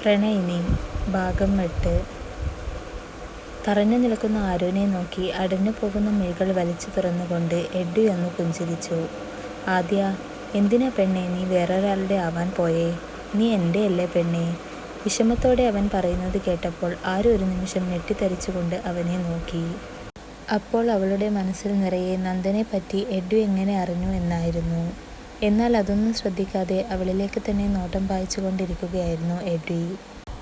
പ്രണയിനി ഭാഗം എട്ട് തറഞ്ഞു നിൽക്കുന്ന ആരോനെ നോക്കി അടഞ്ഞു പോകുന്ന മിഴികൾ വലിച്ചു തുറന്നുകൊണ്ട് എഡ്ഡി എന്ന് പുഞ്ചിരിച്ചു. ആദ്യ എന്തിനാ പെണ്ണെ നീ വേറൊരാളുടെ ആവാൻ പോയേ? നീ എന്റെ അല്ലേ പെണ്ണെ വിഷമത്തോടെ അവൻ പറയുന്നത് കേട്ടപ്പോൾ ആരും ഒരു നിമിഷം ഞെട്ടിത്തരിച്ചുകൊണ്ട് അവനെ നോക്കി. അപ്പോൾ അവളുടെ മനസ്സിൽ നിറയെ നന്ദനെ പറ്റി എഡ്ഡി എങ്ങനെ അറിഞ്ഞു എന്നായിരുന്നു. എന്നാൽ അതൊന്നും ശ്രദ്ധിക്കാതെ അവളിലേക്ക് തന്നെ നോട്ടം പായിച്ചു കൊണ്ടിരിക്കുകയായിരുന്നു എഡ്വി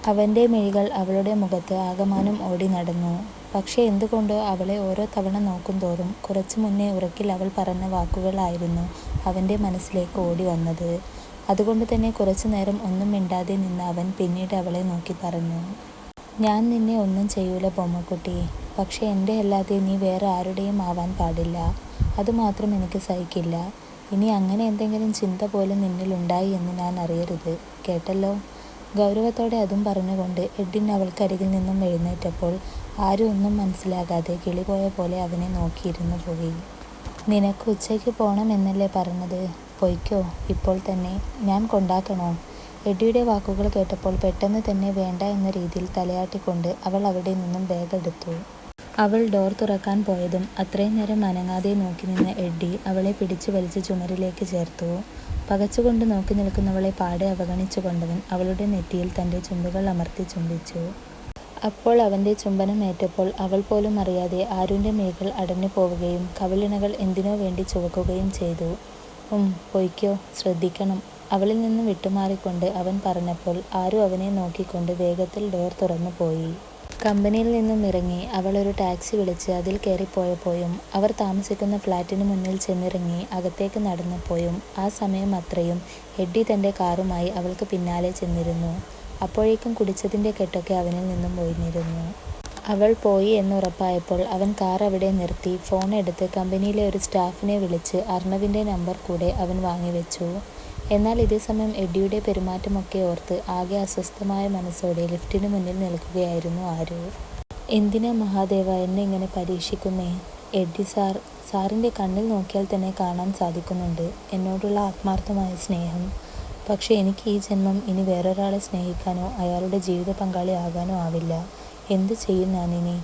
അവന്റെ മിഴികൾ അവളുടെ മുഖത്ത് ആകമാനം ഓടി നടന്നു. പക്ഷേ എന്തുകൊണ്ടോ അവളെ ഓരോ തവണ നോക്കും തോറും കുറച്ചു മുന്നേ ഉറക്കിൽ അവൾ പറഞ്ഞ വാക്കുകളായിരുന്നു അവന്റെ മനസ്സിലേക്ക് ഓടി വന്നത്. അതുകൊണ്ട് തന്നെ കുറച്ചു നേരം ഒന്നും മിണ്ടാതെ നിന്ന് അവൻ പിന്നീട് അവളെ നോക്കി പറഞ്ഞു. ഞാൻ നിന്നെ ഒന്നും ചെയ്യൂല ബൊമ്മക്കുട്ടി. പക്ഷേ എന്റെ അല്ലാതെ നീ വേറെ ആരുടെയും ആവാൻ പാടില്ല. അതുമാത്രം എനിക്ക് സഹിക്കില്ല. ഇനി അങ്ങനെ എന്തെങ്കിലും ചിന്ത പോലും നിന്നിലുണ്ടായി എന്ന് ഞാൻ അറിയരുത്. കേട്ടല്ലോ? ഗൗരവത്തോടെ അതും പറഞ്ഞുകൊണ്ട് എഡിൻ അവൾക്കരികിൽ നിന്നും എഴുന്നേറ്റപ്പോൾ ആരും ഒന്നും മനസ്സിലാകാതെ കിളിപോയ പോലെ അവനെ നോക്കിയിരുന്നു പോയി. നിനക്ക് ഉച്ചയ്ക്ക് പോകണം എന്നല്ലേ പറഞ്ഞത്? പൊയ്ക്കോ ഇപ്പോൾ തന്നെ. ഞാൻ കൊണ്ടാക്കണോ? എഡിയുടെ വാക്കുകൾ കേട്ടപ്പോൾ പെട്ടെന്ന് തന്നെ വേണ്ട എന്ന രീതിയിൽ തലയാട്ടിക്കൊണ്ട് അവൾ അവിടെ നിന്നും ബാഗ് എടുത്തു. അവൾ ഡോർ തുറക്കാൻ പോയതും അത്രയും നേരം അനങ്ങാതെ നോക്കി നിന്ന എഡ്ഡി അവളെ പിടിച്ചു വലിച്ച് ചുമരിലേക്ക് ചേർത്തു. പകച്ചുകൊണ്ട് നോക്കി നിൽക്കുന്നവളെ പാടെ അവഗണിച്ചു കൊണ്ടവൻ അവളുടെ നെറ്റിയിൽ തന്റെ ചുണ്ടുകൾ അമർത്തി ചുംബിച്ചു. അപ്പോൾ അവന്റെ ചുംബനം ഏറ്റപ്പോൾ അവൾ പോലും അറിയാതെ ആരുന്റെ മിഴികൾ അടഞ്ഞു പോവുകയും കവിളിണകൾ എന്തിനോ വേണ്ടി ചുവക്കുകയും ചെയ്തു. ഉം പൊയ്ക്കോ ശ്രദ്ധിക്കണം. അവളിൽ നിന്ന് വിട്ടുമാറിക്കൊണ്ട് അവൻ പറഞ്ഞപ്പോൾ ആരും അവനെ നോക്കിക്കൊണ്ട് വേഗത്തിൽ ഡോർ തുറന്നു പോയി. കമ്പനിയിൽ നിന്നും ഇറങ്ങി അവൾ ഒരു ടാക്സി വിളിച്ച് അതിൽ കയറിപ്പോയപ്പോഴും അവർ താമസിക്കുന്ന ഫ്ലാറ്റിന് മുന്നിൽ ചെന്നിറങ്ങി അകത്തേക്ക് നടന്നപ്പോഴും ആ സമയം അത്രയും എഡ്ഡി തന്റെ കാറുമായി അവൾക്ക് പിന്നാലെ ചെന്നിരുന്നു. അപ്പോഴേക്കും കുടിച്ചതിന്റെ കെട്ടൊക്കെ അവനിൽ നിന്നും ഒഴിഞ്ഞിരുന്നു. അവൾ പോയി എന്നുറപ്പായപ്പോൾ അവൻ കാർ അവിടെ നിർത്തി ഫോൺ എടുത്ത് കമ്പനിയിലെ ഒരു സ്റ്റാഫിനെ വിളിച്ച് അർണവിന്റെ നമ്പർ കൂടെ അവൻ വാങ്ങിവെച്ചു. എന്നാൽ ഇതേ സമയം എഡ്ഡിയുടെ പെരുമാറ്റമൊക്കെ ഓർത്ത് ആകെ അസ്വസ്ഥമായ മനസ്സോടെ ലിഫ്റ്റിന് മുന്നിൽ നിൽക്കുകയായിരുന്നു ആരോ എന്തിനാ മഹാദേവ എന്നെ ഇങ്ങനെ പരീക്ഷിക്കുന്നേ? എഡ്ഡി സാർ സാറിന്റെ കണ്ണിൽ നോക്കിയാൽ തന്നെ കാണാൻ സാധിക്കുന്നുണ്ട് എന്നോടുള്ള ആത്മാർത്ഥമായ സ്നേഹം. പക്ഷേ എനിക്ക് ഈ ജന്മം ഇനി വേറൊരാളെ സ്നേഹിക്കാനോ അയാളുടെ ജീവിത പങ്കാളി ആകാനോ ആവില്ല. എന്ത് ചെയ്യും ഞാനിനി?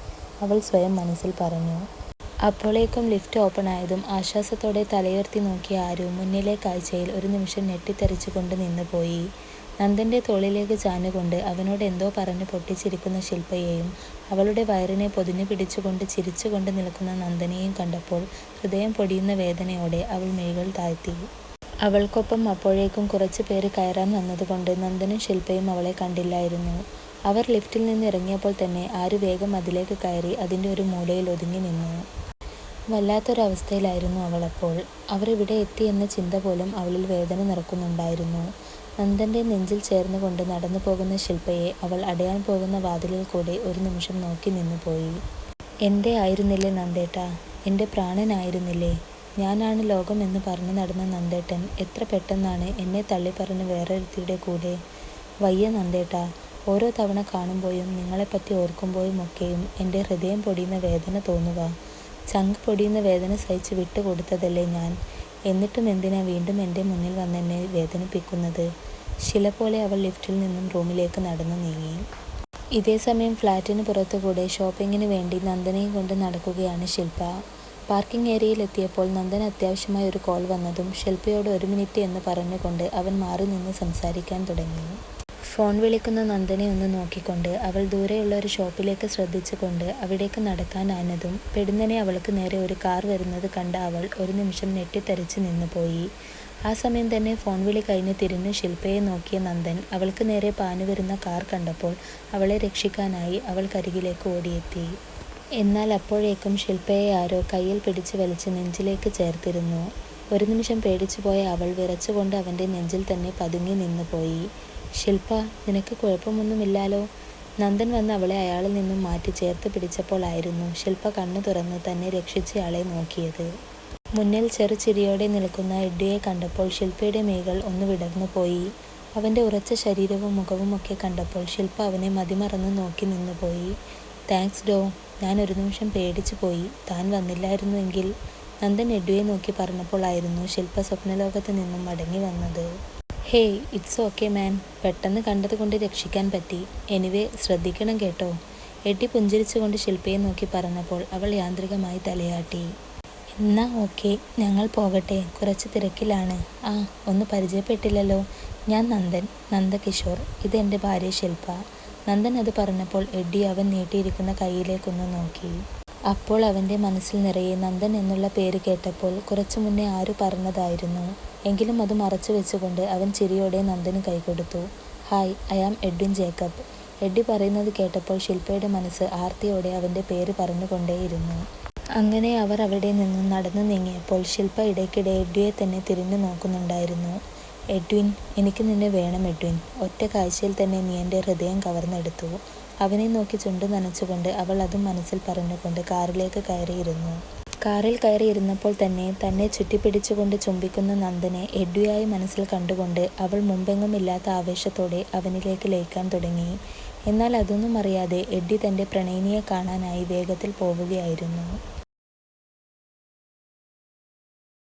അവൾ സ്വയം മനസ്സിൽ പറഞ്ഞു. അപ്പോഴേക്കും ലിഫ്റ്റ് ഓപ്പൺ ആയതും ആശ്വാസത്തോടെ തലയുയർത്തി നോക്കിയ ആരു മുന്നിലെ കാഴ്ചയിൽ ഒരു നിമിഷം ഞെട്ടിത്തരിച്ചുകൊണ്ട് നിന്നുപോയി. നന്ദന്റെ തോളിലേക്ക് ചാഞ്ഞുകൊണ്ട് അവനോട് എന്തോ പറഞ്ഞ് പൊട്ടിച്ചിരിക്കുന്ന ശില്പയെയും അവളുടെ വയറിനെ പൊതിഞ്ഞു പിടിച്ചുകൊണ്ട് ചിരിച്ചുകൊണ്ട് നിൽക്കുന്ന നന്ദനെയും കണ്ടപ്പോൾ ഹൃദയം പൊടിയുന്ന വേദനയോടെ അവൾ മിഴികൾ താഴ്ത്തി. അവൾക്കൊപ്പം അപ്പോഴേക്കും കുറച്ചു പേര് കയറാൻ വന്നതുകൊണ്ട് നന്ദനും ശില്പയും അവളെ കണ്ടില്ലായിരുന്നു. അവർ ലിഫ്റ്റിൽ നിന്ന് ഇറങ്ങിയപ്പോൾ തന്നെ ആരു വേഗം അതിലേക്ക് കയറി അതിന്റെ ഒരു മൂലയിൽ ഒതുങ്ങി നിന്നു. വല്ലാത്തൊരവസ്ഥയിലായിരുന്നു അവളപ്പോൾ. അവരിവിടെ എത്തി എന്ന ചിന്ത പോലും അവളിൽ വേദന നിറക്കുന്നുണ്ടായിരുന്നു. നന്ദന്റെ നെഞ്ചിൽ ചേർന്നുകൊണ്ട് നടന്നു പോകുന്ന ശിൽപ്പയെ അവൾ അടയാൻ പോകുന്ന വാതിലിൽ കൂടെ ഒരു നിമിഷം നോക്കി നിന്നുപോയി. എന്റെ ആയിരുന്നില്ലേ നന്ദേട്ടാ? എന്റെ പ്രാണനായിരുന്നില്ലേ? ഞാനാണ് ലോകം എന്ന് പറഞ്ഞു നടന്ന നന്ദേട്ടൻ എത്ര പെട്ടെന്നാണ് എന്നെ തള്ളിപ്പറഞ്ഞ് വേറൊരുത്തിയുടെ കൂടെ? വയ്യ നന്ദേട്ടാ. ഓരോ തവണ കാണുമ്പോഴും നിങ്ങളെപ്പറ്റി ഓർക്കുമ്പോഴും ഒക്കെയും എന്റെ ഹൃദയം പൊടിയുന്ന വേദന തോന്നുവാ. ചങ്ക് പൊടിയുന്ന വേദന സഹിച്ച് വിട്ടുകൊടുത്തതല്ലേ ഞാൻ. എന്നിട്ടും എന്തിനാ വീണ്ടും എന്റെ മുന്നിൽ വന്നെന്നെ വേദനിപ്പിക്കുന്നത്? ശില പോലെ അവൾ ലിഫ്റ്റിൽ നിന്നും റൂമിലേക്ക് നടന്നു നീങ്ങി. ഇതേ സമയം ഫ്ലാറ്റിന് പുറത്തുകൂടെ ഷോപ്പിങ്ങിന് വേണ്ടി നന്ദനയെ കൊണ്ട് നടക്കുകയാണ് ശില്പ പാർക്കിംഗ് ഏരിയയിൽ എത്തിയപ്പോൾ നന്ദൻ അത്യാവശ്യമായ ഒരു കോൾ വന്നതും ശില്പയോട് ഒരു മിനിറ്റ് എന്ന് പറഞ്ഞുകൊണ്ട് അവൻ മാറി നിന്ന് സംസാരിക്കാൻ തുടങ്ങി. ഫോൺ വിളിക്കുന്ന നന്ദനെ ഒന്ന് നോക്കിക്കൊണ്ട് അവൾ ദൂരെയുള്ള ഒരു ഷോപ്പിലേക്ക് ശ്രദ്ധിച്ചുകൊണ്ട് അവിടേക്ക് ആയതും പെടുന്നനെ അവൾക്ക് നേരെ ഒരു കാർ വരുന്നത് കണ്ട അവൾ ഒരു നിമിഷം ഞെട്ടിത്തെറിച്ച് നിന്നുപോയി. ആ സമയം തന്നെ ഫോൺ വിളി കഴിഞ്ഞ് തിരിഞ്ഞ് ശില്പയെ നോക്കിയ നന്ദൻ അവൾക്ക് നേരെ പാഞ്ഞു വരുന്ന കാർ കണ്ടപ്പോൾ അവളെ രക്ഷിക്കാനായി അവൾ കരികിലേക്ക് ഓടിയെത്തി. എന്നാൽ അപ്പോഴേക്കും ശില്പയെ ആരോ കയ്യിൽ പിടിച്ച് വലിച്ച് നെഞ്ചിലേക്ക് ചേർത്തിരുന്നു. ഒരു നിമിഷം പേടിച്ചുപോയ അവൾ വിറച്ചുകൊണ്ട് അവന്റെ നെഞ്ചിൽ തന്നെ പതുങ്ങി നിന്നുപോയി. ശിൽപ്പാ നിനക്ക് കുഴപ്പമൊന്നുമില്ലാലോ? നന്ദൻ വന്ന് അവളെ അയാളിൽ നിന്നും മാറ്റി ചേർത്ത് പിടിച്ചപ്പോൾ ശില്പ കണ്ണു തുറന്ന് തന്നെ രക്ഷിച്ചയാളെ നോക്കിയത്. മുന്നിൽ ചെറുചിരിയോടെ നിൽക്കുന്ന എഡ്ഡിയെ കണ്ടപ്പോൾ ശില്പയുടെ മിഴികൾ ഒന്ന് വിടർന്നു പോയി അവന്റെ ഉറച്ച ശരീരവും മുഖവും ഒക്കെ കണ്ടപ്പോൾ ശില്പ അവനെ മതിമറന്ന് നോക്കി നിന്നുപോയി. താങ്ക്സ് ഡോ. ഞാൻ ഒരു നിമിഷം പേടിച്ചു പോയി. താൻ വന്നില്ലായിരുന്നുവെങ്കിൽ നന്ദൻ എഡ്ഡിയെ നോക്കി പറഞ്ഞപ്പോൾ ആയിരുന്നു ശിൽപ്പ സ്വപ്നലോകത്ത് നിന്നും മടങ്ങി വന്നത്. Hey it's okay man. പെട്ടെന്ന് കണ്ടതുകൊണ്ട് രക്ഷിക്കാൻ പറ്റി. എനിവേ ശ്രദ്ധിക്കണം കേട്ടോ. എട്ടി പുഞ്ചിരിച്ചുകൊണ്ട് ശില്പയെ നോക്കി പറഞ്ഞപ്പോൾ അവൾ യാന്ത്രികമായി തലയാട്ടി. എന്നാ ഓക്കെ ഞങ്ങൾ പോകട്ടെ. കുറച്ച് തിരക്കിലാണ്. ആ ഒന്ന് പരിചയപ്പെട്ടില്ലല്ലോ. ഞാൻ നന്ദൻ നന്ദകിഷോർ. ഇത് എന്റെ ഭാര്യ ശില്പ. നന്ദൻ അത് പറഞ്ഞപ്പോൾ എഡ്ഡി അവൻ നീട്ടിയിരിക്കുന്ന കൈയിലേക്കൊന്ന് നോക്കി. അപ്പോൾ അവന്റെ മനസ്സിൽ നിറയെ നന്ദൻ എന്നുള്ള പേര് കേട്ടപ്പോൾ കുറച്ചു മുന്നേ ആര് പറഞ്ഞതായിരുന്നു. എങ്കിലും അത് മറച്ചു വെച്ചുകൊണ്ട് അവൻ ചിരിയോടെ നന്ദന് കൈകൊടുത്തു. Hi I am Edwin Jacob. Eddie പറയുന്നത് കേട്ടപ്പോൾ ശില്പയുടെ മനസ്സ് ആർത്തിയോടെ അവന്റെ പേര് പറഞ്ഞുകൊണ്ടേയിരുന്നു. അങ്ങനെ അവർ അവിടെ നിന്ന് നടന്നു നീങ്ങിയപ്പോൾ ശില്പ ഇടയ്ക്കിടെ എഡ്വിയെ തന്നെ തിരിഞ്ഞു നോക്കുന്നുണ്ടായിരുന്നു. എഡ്വിൻ എനിക്ക് നിന്നെ വേണം എഡ്വിൻ. ഒറ്റ കാഴ്ചയിൽ തന്നെ നീ എന്റെ ഹൃദയം കവർന്നെടുത്തു. അവനെ നോക്കി ചുണ്ടു നനച്ചുകൊണ്ട് അവൾ അതും മനസ്സിൽ പറഞ്ഞുകൊണ്ട് കാറിലേക്ക് കയറിയിരുന്നു. കാറിൽ കയറിയിരുന്നപ്പോൾ തന്നെ തന്നെ ചുറ്റിപ്പിടിച്ചുകൊണ്ട് ചുംബിക്കുന്ന നന്ദനെ എഡ്വിയായി മനസ്സിൽ കണ്ടുകൊണ്ട് അവൾ മുമ്പെങ്ങും ഇല്ലാത്ത ആവേശത്തോടെ അവനിലേക്ക് ലയിക്കാൻ തുടങ്ങി. എന്നാൽ അതൊന്നും അറിയാതെ എഡ്ഡി തന്റെ പ്രണയിനിയെ കാണാനായി വേഗത്തിൽ പോവുകയായിരുന്നു.